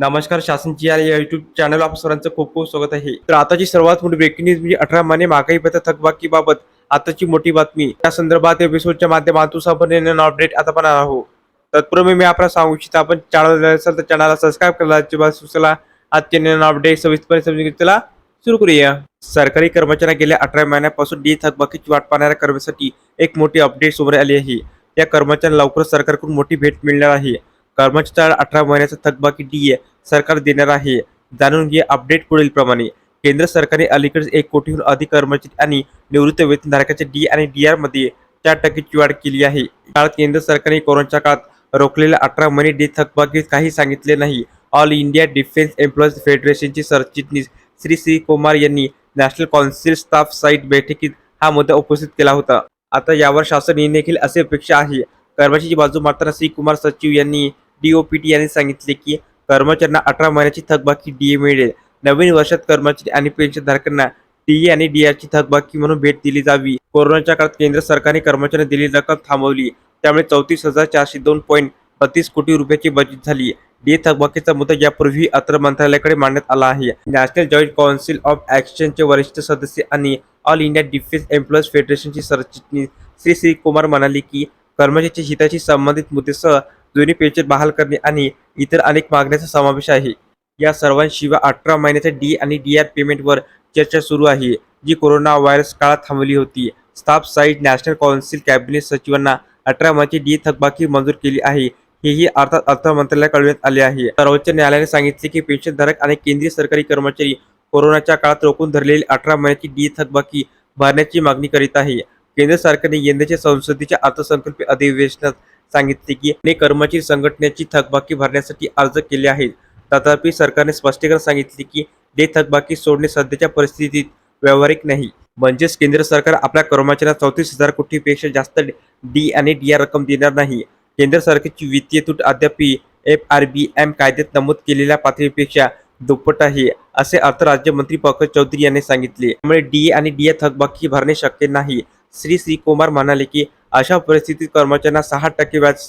नमस्कार शासनची या YouTube channel आप सरांचं खूप खूप स्वागत आहे. तर आताची सर्वात मोठी ब्रेकिंग न्यूज म्हणजे अठरा महिने महागाई भत्ता थकबाकीबाबत आताची मोठी बातमी. या संदर्भात एपिसोडच्या माध्यमातून आपण अपडेट आता पण आहोत. तत्पूर्वी मी आपल्याला सांगू इच्छितो आपण चॅनल असेल तर चॅनलला सबस्क्राईब करायला सुचला आजचे नवीन अपडेट सविस्तरपणे समजून घेतला सुरू करूया. सरकारी कर्मचाऱ्यांना गेल्या अठरा महिन्यापासून डी थकबाकीची वाट पाहणाऱ्या कर्मचाऱ्यांसाठी एक मोठी अपडेट समोर आली आहे. या कर्मचाऱ्यांना लवकरच सरकारकडून मोठी भेट मिळणार आहे. कर्मचाऱ्याला अठरा महिन्याचा थकबाकी डी ए सरकार देणार आहे. जाणून घे अपडेट पुढील प्रमाणे केंद्र सरकारने अलीकडेच एक कोटीहून अधिक कर्मचारी आणि निवृत्त वेतनधारकाच्या डी आणि डी आरमध्ये चार टक्केची वाढ केली आहे. काळात केंद्र सरकारने कोरोनाच्या काळात रोखलेल्या अठरा महिने डी थकबाकी काही सांगितले नाही. ऑल इंडिया डिफेन्स एम्प्लॉईज फेडरेशनचे सरचिटणीस श्री श्री कुमार यांनी नॅशनल कौन्सिल स्टाफ साईट बैठकीत हा मुद्दा उपस्थित केला होता. आता यावर शासन निर्णय घेईल असे अपेक्षा आहे. कर्मचारीची बाजू मारताना श्री कुमार सचिव यांनी डीओपीटी यांनी सांगितले की कर्मचाऱ्यांना अठरा महिन्याची थकबाकी डीए मिळेल. नवीन वर्षात कर्मचारी आणि पेन्शनधारकांना डीए आणि डीआरची थकबाकी म्हणून भेट दिली जावी. कोरोनाच्या काळात केंद्र सरकारने कर्मचाऱ्यांना दिलेली रक्कम थांबवली. त्यामुळे चौतीस हजार चारशे दोन पॉईंट बत्तीस कोटी रुपयाची बचत झाली. डीए थकबाकीचा मुद्दा यापूर्वी अत्र मंत्रालयाकडे मांडण्यात आला आहे. नॅशनल जॉईंट काउन्सिल ऑफ ॲक्शनचे वरिष्ठ सदस्य आणि ऑल इंडिया डिफेन्स एम्प्लॉईज फेडरेशनचे सरचिटणीस श्री श्री कुमार म्हणाले की कर्मचाऱ्यांच्या हिताशी संबंधित मुद्द्यासह जुनी पेन्शन बहाल करणे आणि इतर अनेक मागण्यांचा समावेश आहे. या सर्वांशिवाय अठरा महिन्याच्या डी आणि डी आर पेमेंटवर चर्चा सुरू आहे जी कोरोना व्हायरस काळात थांबली होती. Staff side national council cabinet सचिवांना अठरा महिन्याची डी थकबाकी मंजूर केली आहे हेही अर्थात अर्थ मंत्रालयाला कळवण्यात आले आहे. सर्वोच्च न्यायालयाने सांगितले की पेन्शनधारक आणि केंद्रीय सरकारी कर्मचारी कोरोनाच्या काळात रोखून धरलेली अठरा महिन्याची डी थकबाकी भरण्याची मागणी करीत आहे. केंद्र सरकारने यंदाच्या संसदेच्या अर्थसंकल्पीय अधिवेशनात सांगितले की अनेक कर्मचारी संघटनेची थकबाकी भरण्यासाठी अर्ज केले आहेत. तथापि सरकारने स्पष्टीकरण सांगितले की डे थकबाकी सोडणे सध्याच्या परिस्थितीत व्यावहारिक नाही. म्हणजेच केंद्र सरकार आपल्या कर्मचाऱ्यांना चौतीस हजार कोटीपेक्षा जास्त डी आणि डी आर रक्कम देणार नाही. केंद्र सरकारची वित्तीय तूट अद्याप एफ आर बी एम कायद्यात नमूद केलेल्या पातळीपेक्षा दुप्पट आहे असे अर्थ राज्यमंत्री पंकज चौधरी यांनी सांगितले. त्यामुळे डी आणि डी थकबाकी भरणे शक्य नाही. श्री श्री कुमार म्हणाले की अशा परिस्थितीत कर्मचाऱ्यांना सहा टक्के व्याज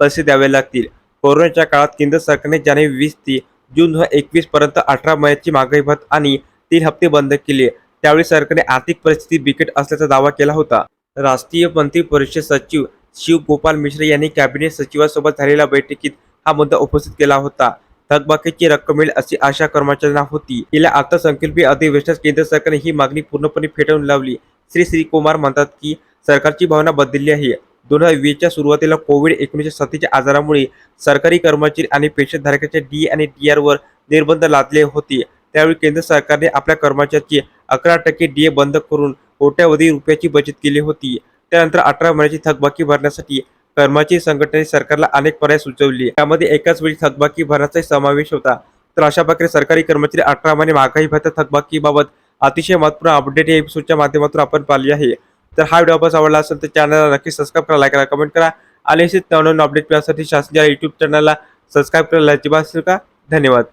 पैसे द्यावे लागतील. कोरोनाच्या काळात केंद्र सरकारने जानेवारी वीस ते जून दोन हजार एकवीस पर्यंत अठरा महिन्याची महागाई भत आणि तीन हप्ते बंद केले. त्यावेळी सरकारने आर्थिक परिस्थिती बिकट असल्याचा दावा केला होता. राष्ट्रीय मंत्री परिषद सचिव शिव गोपाल मिश्रा यांनी कॅबिनेट सचिवांसोबत झालेल्या बैठकीत हा मुद्दा उपस्थित केला होता. थकबाकीची रक्कम मिळेल अशी आशा कर्मचाऱ्यांना होती. गेल्या अर्थसंकल्पीय अधिवेशनात केंद्र सरकारने ही मागणी पूर्णपणे फेटाळून लावली. श्री श्री कुमार म्हणतात की सरकारची भावना बदलली आहे. दोन हजार वीसच्या सुरुवातीला कोविड एकोणीसशे साथीच्या आजारामुळे सरकारी कर्मचारी आणि पेन्शनधारकांच्या डी आणि डी आर वर निर्बंध लादले होते. त्यावेळी केंद्र सरकारने आपल्या कर्मचाऱ्याची अकरा टक्के डी ए बंद करून कोट्यावधी रुपयाची बचत केली होती. त्यानंतर अठरा महिन्याची थकबाकी भरण्यासाठी कर्मचारी संघटनेने सरकारला अनेक पर्याय सुचवले. त्यामध्ये एकाच वेळी थकबाकी भरण्याचा समावेश होता. तर अशा प्रकारे सरकारी कर्मचारी अठरा महिने महागाई भत्ता थकबाकीबाबत अतिशय महत्त्वपूर्ण अपडेट या एपिसोडच्या माध्यमातून आपण पाहिली आहे. तर हा व्हिडिओ आपण आवडला असेल तर चॅनलला नक्की सबस्क्राईब करा लाईक करा कमेंट करा. आणि असेच नवनवीन अपडेट मिळण्यासाठी शासनाच्या यूट्यूब चॅनलला सबस्क्राईब करायला अजिबात असेल का धन्यवाद.